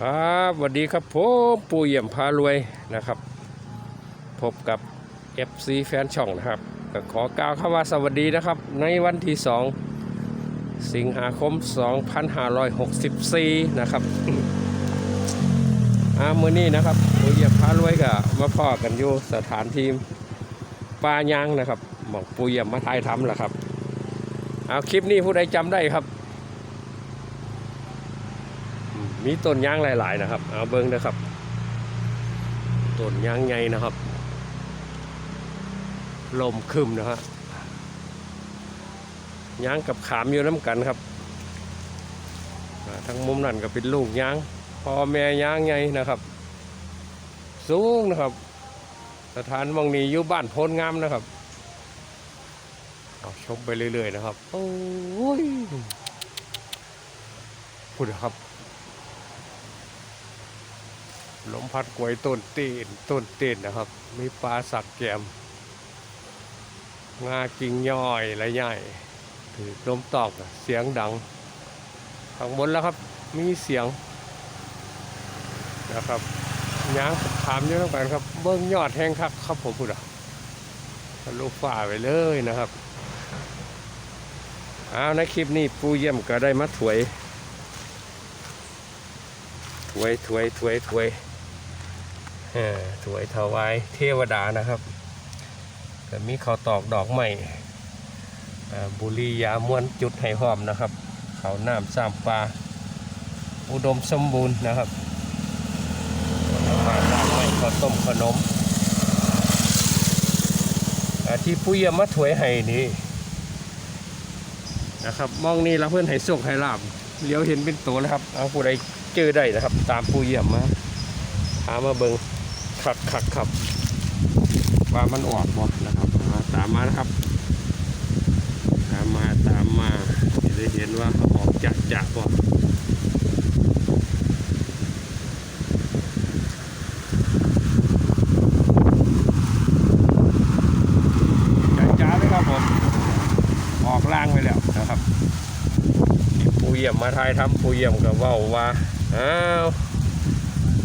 ครับสวัสดีครับผมปูเยี่ยมพารวยนะครับ พบกับ FC แฟนช่องนะครับก็ขอกล่าวคำว่าสวัสดีนะครับ ในวันที่ 2 สิงหาคม 2564 นะครับอามือนี้นะครับปูเยี่ยมพารวยก็มาพ่อกันอยู่สถานที่ป่ายางนะครับหมองปูเยี่ยมมาถ่ายทำแหละครับเอาคลิปนี้ผู้ใดจำได้ครับ มีต้นยางหลาย ๆ นะครับ เอาเบิ้งนะครับต้นยางใหญ่นะครับ ลมคึมนะฮะยางกับขามอยู่น้ำกันครับทั้งมุมนั่นก็เป็นลูกยางพ่อแม่ยางใหญ่นะครับ สูงนะครับ สถานบางนี้อยู่บ้านโพนงามนะครับเอาชมไปเรื่อย ๆ นะครับโอ้ยพูดครับ ลมพัดกวยต้นตีนต้นตีนนะครับ มีปลาสักแกมงากิ่งย่อยและใหญ่ถือลมตอกเสียงดังข้างบนแล้วครับมีเสียงนะครับย้างถามเยอะกันครับ เบิ้งยอดแห้งคักครับผมพูดอะทะลุฝ่าไปเลยนะครับเอาในคลิปนี้ปูเยี่ยมก็ได้มาถวยถวยถวยถวยถวย เอ่อถวยถวายเทวดานะครับก็มีข้าวตอกดอกไม้อ่าบุรียามวนจุดให้หอมนะครับ เขาวน้ำสามปลาอุดมสมบูรณ์นะครับมาดอกไม้ข้าวต้มขนมที่ผู้เยี่ยมมาถวยให้นี่นะครับมองนี่แล้วเพื่อนให้สุกให้ลาบเลี้ยวเห็นเป็นตัวแล้วครับเอาผู้ใดเจอได้นะครับ ตามผู้เยี่ยมมาหามาเบิง ขัดขัดขับว่ามันออกบ่นะครับอ่าตามมานะครับ ตามมาตามมาจะได้เห็นว่าเขาออกจะจะบ่จ้าจ้าเลยครับผมออกล่างไปแล้วนะครับที่ปูเยี่ยมมาทายทำปูเยี่ยมกับว่าว่าอ้าว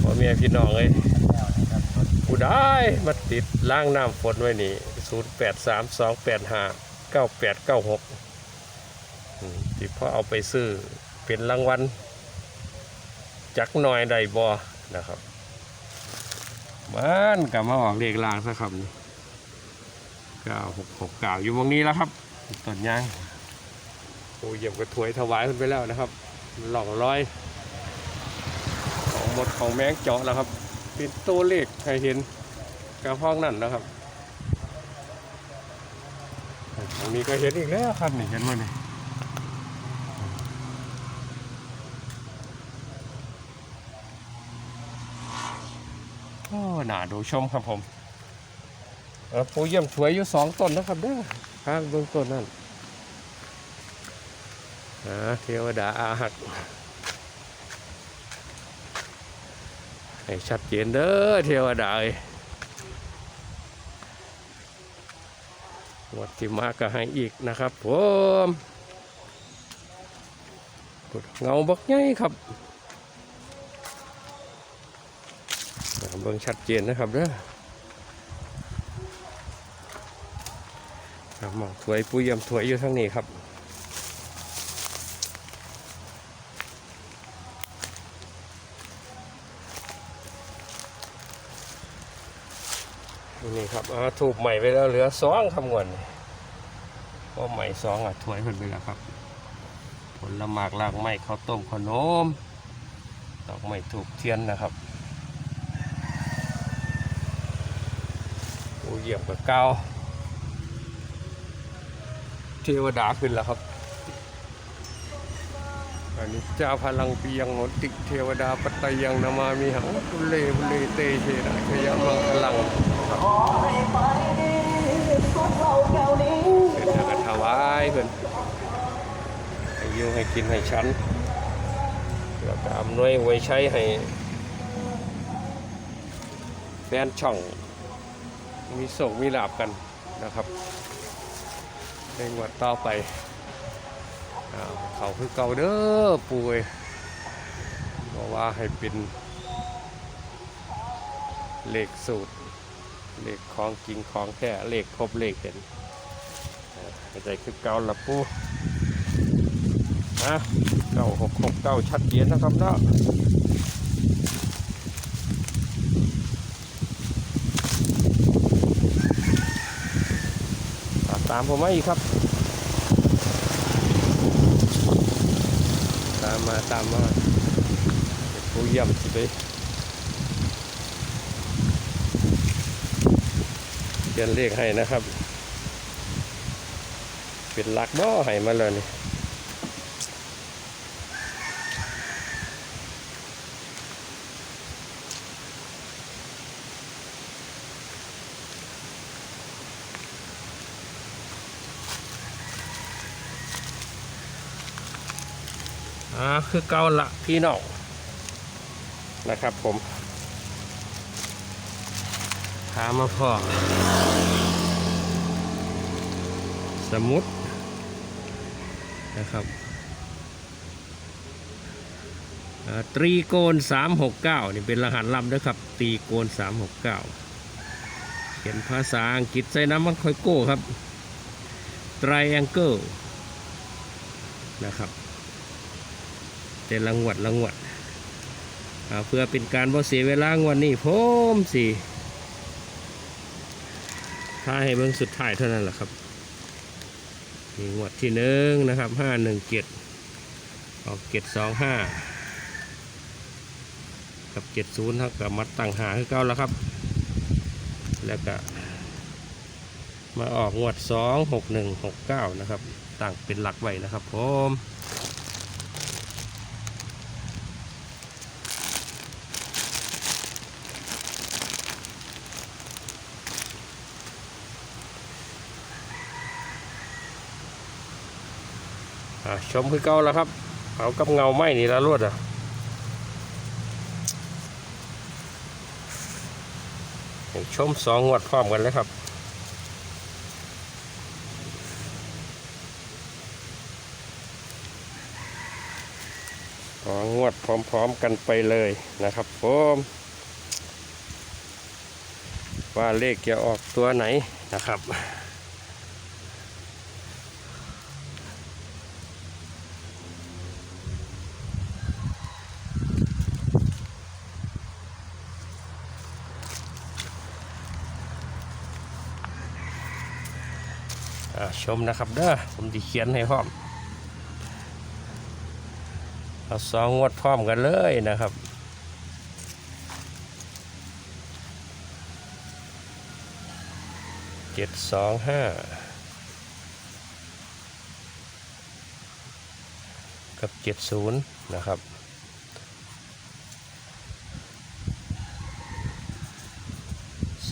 พ่อเมียพี่น้องเอ้ยผู้ ได้มาติดล้างน้ำฝนไว้นี่ศูนย์แปดสามสองแปดห้าเก้าแปดเก้าหกที่พ่อเอาไปซื้อเป็นรางวัลจักหน่อยใดบอนะครับมันกลับมาออกเลขลางซะครับนี่เก้าหกหกเก้าอยู่ตรงนี้แล้วครับต้นยางโอ้ยเยี่ยมกระถวยถวายขึ้นไปแล้วนะครับ หล่องร้อย ของหมดของแมงเจาะแล้วครับ เป็นตัวเลขให้เห็นกระพ้องนั่นนะครับตรงนี้ก็เห็นอีกแล้วครับนี่เห็นไหมนี่โอ้หน่าดูชมครับผมเออปูเยี่ยมช่วยอยู่สองต้นนะครับเด้อข้างเบื้องต้นนั่นอ่าเทวดาอาหัก ให้ชัดเจนเด้อเทวดาเอ้ยวัดที่มาก็ให้อีกนะครับผมเงาบักใหญ่ครับเบิ่งชัดเจนนะครับเด้อมองถวยปุยยำถวยอยู่ทั้งนี้ครับ นี่ครับเอา ถูกใหม่ไปแล้วเหลือสองคำงวนเพราะใหม่สองอะถวยเพิ่นไปแล้วครับ ผลหมากลากไม้ข้าวต้มขนมดอกไม้ถูกเทียนนะครับโอ้เยี่ยบกับเก้าเทวดาขึ้นแล้วครับอันนี้เจ้าพลังเปียงโหติเทวดาปัตตยังนามามีหังคุเลคุเลเตเชนะชยมังพลัง เป็นทางถวายเพิ่อนให้อยูให้กินให้ฉันแล้วก็อำนวยไว้ใช้ให้แฟนช่อง มีโศกมีลาบกันนะครับในงวดต่อไปอ้าวเขาคือเก่าเด้อป่วยบอกว่าให้เป็นเหลขสูตร เลขของจริงของแท้เลขครบเลขเห็นเข้าใจคือเกาละปูนะเก้าหกหกเก้าชัดเจนนะครับเนาะตามผมมาอีกครับ ตามมาตามมาผู้เยี่ยมสิไป ขียนเลขให้นะครับ เป็นหลักบ่อให้มาเลยนี่อ่าคือเก่าละพี่น้องนะครับผมามาพ่อสมุดนะครับตรีโกน 369 นี่เป็นรหัสลับนะครับตรีโกน 369 เขียนภาษาอังกฤษใส่น้ำมันค่อยโก้ครับ triangle นะครับแต่ละงวดละงวดเพื่อเป็นการบ่เสียเวลางวดนี้ผมสิ้าให้เบิ่งสุดท้ายเท่านั้นแหละครับนี่งวดที่หนึ่งนะครับห้าหนึ่งเจ็ดออกเจ็ดสองห้ากับเจ็ดศูนย์ครับกับมัดตั้งหาคือเก้าแล้วครับ แล้วก็มาออกงวดสองหกหนึ่งหกเก้านะครับตั้งเป็นหลักไว้นะครับผม ชมคือเก้าแล้วครับเอากับเงาไหมนี่ละรวดอะชมสองงวดพร้อมกันเลยครับสองงวดพร้อมๆกันไปเลยนะครับผมว่าเลขจะออกตัวไหนนะครับ ชมนะครับเด้อผมจะเขียนให้พร้อมเอาสองงวดพร้อมกันเลยนะครับเจ็ดสองห้ากับเจ็ดศูนย์นะครับ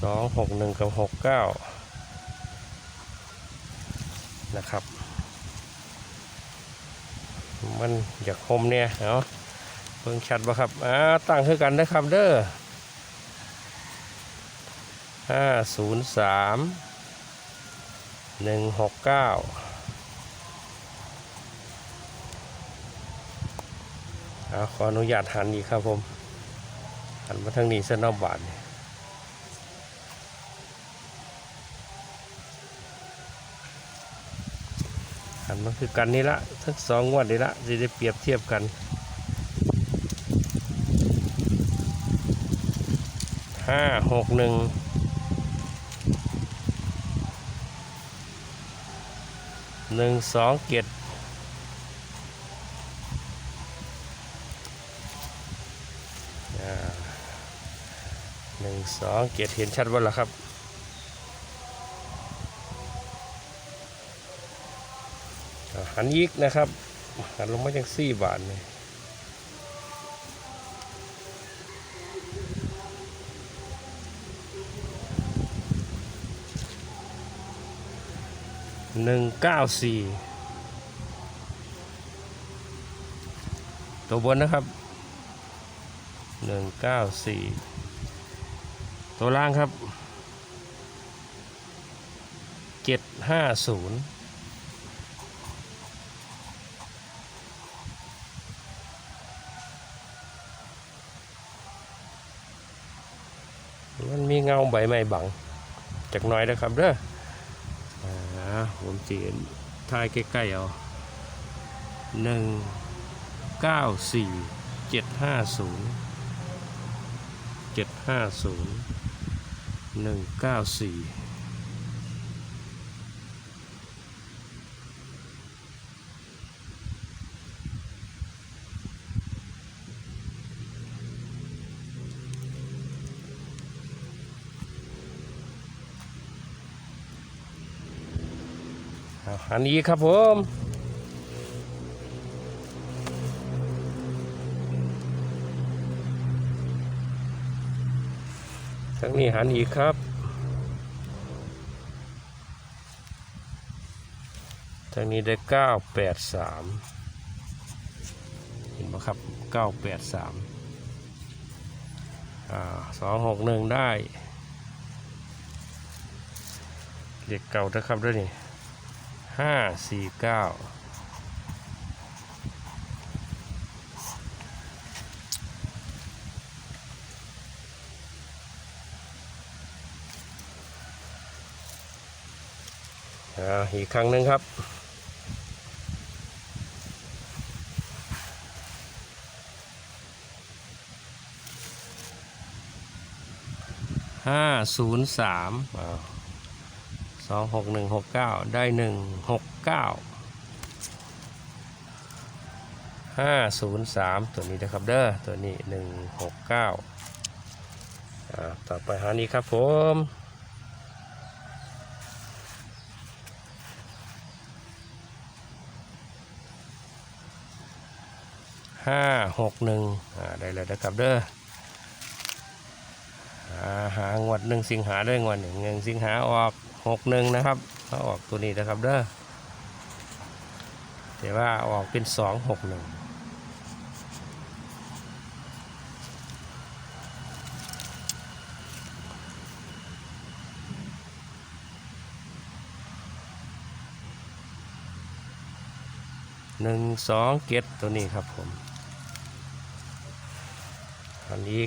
สองหกหนึ่งกับหกเก้า นะครับ มันอยากคมเนี่ยเนาะเพิ่งชัดบ่ครับอ่าตั้งคือกันนะครับเด้อห้าศูนย์สามหนึ่งหกเก้าอาขออนุญาตหันอีกครับผม หันมาทางนี้เส้นนอกบาท อันมันคือกันนี่ละทั้งสองงวดนี่ละจะได้เปรียบเทียบกันห้าหกหนึ่งหนึ่งสองเจ็ดหนึ่งสองเจ็ดเห็นชัดบ่ล่ะครับ หันยิกนะครับหันลงมาจังสี่บาทนี่หนึ่งเก้าสี่ตัวบนนะครับหนึ่งเก้าสี่ตัวล่างครับเจ็ดห้าศูนย์ มันมีเงาใบไม้บังจากน้อยนะครับเด้อผมจีทายใกล้ๆเอาหนึ่งเก้าสี่เจ็ดห้าศูนย์เจ็ดห้าศูนย์หนึ่งเก้าสี่ อันนี้ครับผมทางนี้หันอีกครับทางนี้ได้เก้าแปดสามเห็นไหมครับเก้าแปดสามอ่าสองหกหนึ่งได้ เด็กเก่านะครับด้วยนี่ ห้าสี่เก้าอ่าอีกครั้งหนึ่งครับห้าศูนย์สาม สองหกหนึ่งหกเก้าได้หนึ่งหกเก้าห้าศูนย์สามตัวนี้นะครับเด้อตัวนี้หนึ่งหกเก้าต่อไปหานี้ครับผมห้าหกหนึ่งได้เลยนะครับเด้ออ่าหางวดหนึ่งสิงหาด้วยงวดหนึ่งหนึ่งสิงหาออก หกหนึ่งนะครับเขาออกตัวนี้นะครับเด้อแต่ว่าออกเป็นสองหกหนึ่งหนึ่งสองเก็ดตัวนี้ครับผม อันนี้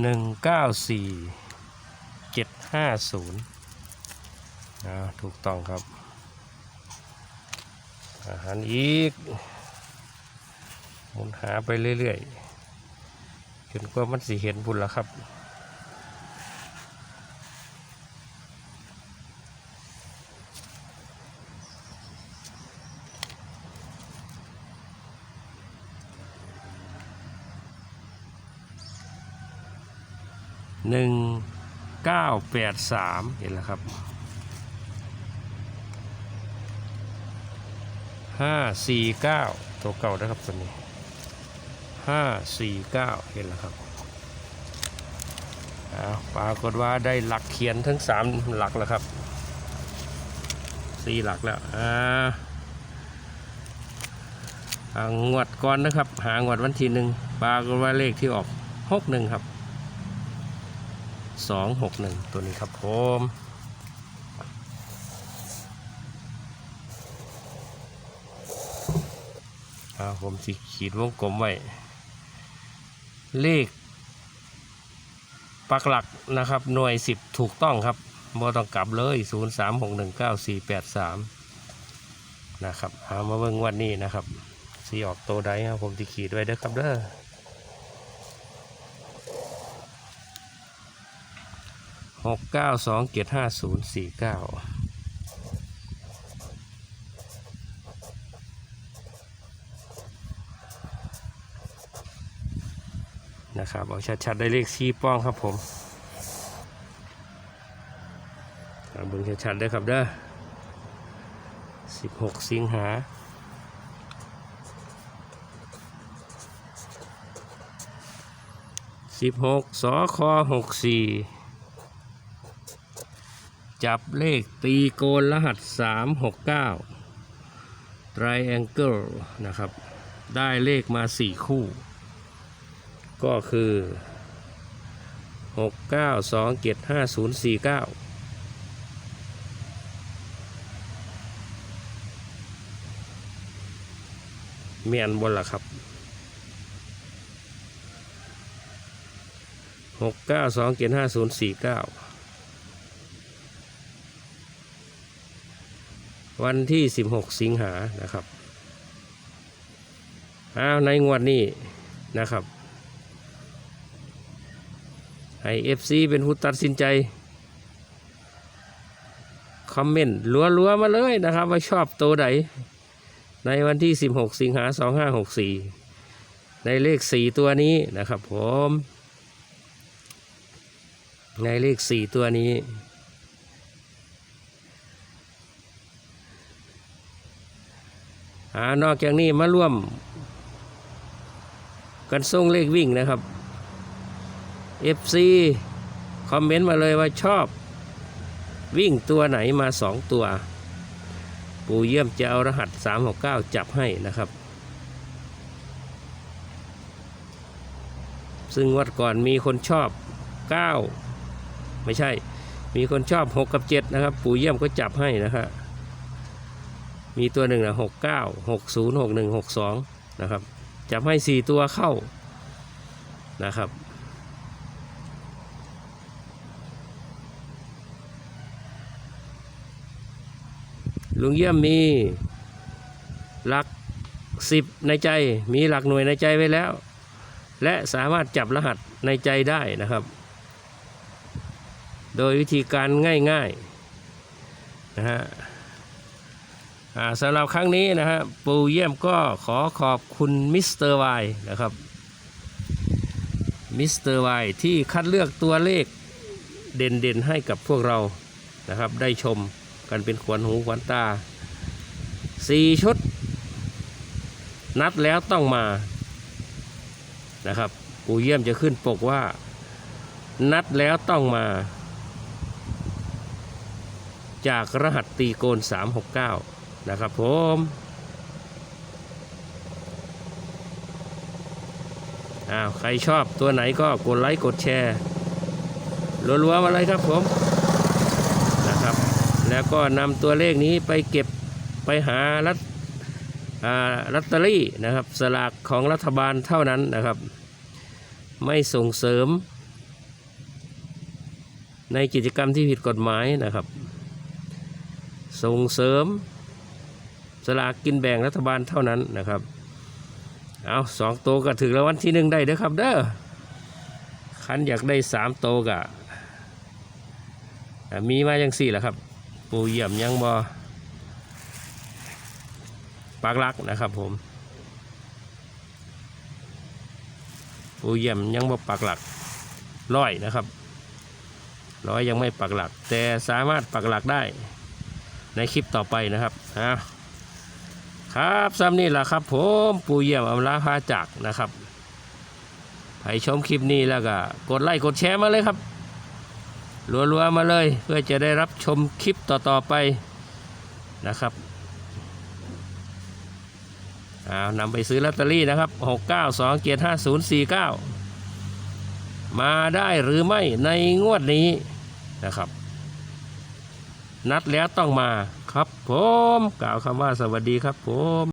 หนึ่งเก้าสี่เจ็ดห้าศูนย์ถูกต้องครับ อาหารอีกหมุนหาไปเรื่อยๆจนกว่ามันสิเห็นบุญแล้วครับ หนึ่งเก้าแปดสามเห็นแล้วครับห้าสี่เก้าตัวเก่านะครับตัวนี้ห้าสี่เก้าเห็นแล้วครับอ้าปรากฏว่าได้หลักเขียนทั้งสามหลักแล้วครับสี่หลักแล้วอ่าอ่างวดก่อนนะครับ หางวดวันที่หนึ่งปรากฏว่าเลขที่ออกหกหนึ่งครับ สองหกหนึ่งตัวนี้ครับผมอาผมสิขีดวงกลมไว้ เลข ปักหลักนะครับ หน่วยสิบถูกต้องครับบ่ต้องกลับเลยศูนย์สามหกหนึ่งเก้าสี่แปดสามนะครับเอามาเบิ่งวันนี้นะครับสีออกโตได้ครับผมสิขีดไว้เด้อครับเด้อ กเก้าสองเจ็ดห้าศูนย์สี่เก้านะครับเอาชัดๆได้เลขชี้ป้องครับผมเอาเบิ่งชัดๆได้ครับเด้อสิบหกสิงหาสิบหกสอคอหกสี่ จับเลขตีโกนรหัส 369 triangle นะครับ ได้เลขมา 4 คู่ ก็คือ 6927549เมียนบนล่ะครับ 6 9 2 7 5 0 4 9 วันที่สิบหกสิงหานะครับอ้าวในงวดนี้นะครับให้เอฟซีเป็นผู้ตัดสินใจ คอมเมนต์รัวๆมาเลยนะครับ ว่าชอบตัวใดในวันที่ 16 สิงหา 2564 ในเลข 4 ตัวนี้นะครับผม ในเลข 4 ตัวนี้ อ่านอกจากนี้มาร่วม กันส่งเลขวิ่งนะครับ FC คอมเมนต์มาเลยว่าชอบวิ่งตัวไหนมาสองตัว ปูเยี่ยมจะเอารหัส 369 จับให้นะครับ ซึ่งวัดก่อนมีคนชอบ 9 ไม่ใช่ มีคนชอบ 6 กับ 7 นะครับ ปูเยี่ยมก็จับให้นะครับ มีตัวหนึ่งนะ69 60 61 62นย์หกหนึ่งหกสองนะครับจับให้4ตัวเข้านะครับลุงเยี่ยมมีหลักสิบในใจมีหลักหน่วยในใจไว้แล้ว และสามารถจับรหัสในใจได้นะครับ โดยวิธีการง่ายๆนะฮะ สำหรับครั้งนี้นะฮะปูเยี่ยมก็ขอขอบคุณมิสเตอร์ไวนะครับมิสเตอร์ไวที่คัดเลือกตัวเลขเด่นๆให้กับพวกเรานะครับ ได้ชมกันเป็นขวัญหูขวัญตาสี่ชุด นัดแล้วต้องมานะครับปูเยี่ยมจะขึ้นปกว่า นัดแล้วต้องมา จากรหัสตีโกน 369 นะครับผมอ้าวใครชอบตัวไหนก็กดไลค์กดแชร์รัวๆมาเลยครับผมนะครับ แล้วก็นำตัวเลขนี้ไปเก็บไปหารัตอ่าลอตเตอรี่นะครับสลากของรัฐบาลเท่านั้นนะครับ ไม่ส่งเสริม ในกิจกรรมที่ผิดกฎหมายนะครับ ส่งเสริม ลากกินแบ่งรัฐบาลเท่านั้นนะครับ เอาสองโตก็ถึงแล้ววันที่หนึ่งได้เด้อครับ เด้อคันอยากได้สามโตกะอ่ามีมาจังสี่แหละครับ ปูเยี่ยมยังบอปากหลักนะครับผมปูเยี่ยมยังบอปากหลักร้อยนะครับร้อยยังไม่ปักหลัก แต่สามารถปักหลักได้ในคลิปต่อไปนะครับอ่า ครับซ้ำนี่แหละครับ ผมปูเยี่ยมอำลาพาจักนะครับใครชมคลิปนี้แล้วก็กดไลค์กดแชร์มาเลยครับรัวๆมาเลย เพื่อจะได้รับชมคลิปต่อๆไปนะครับอานำไปซื้อลอตเตอรี่นะครับ 6927549 มาได้หรือไม่ในงวดนี้นะครับ นัดแล้วต้องมา ครับผมกล่าวคำว่าสวัสดีครับผม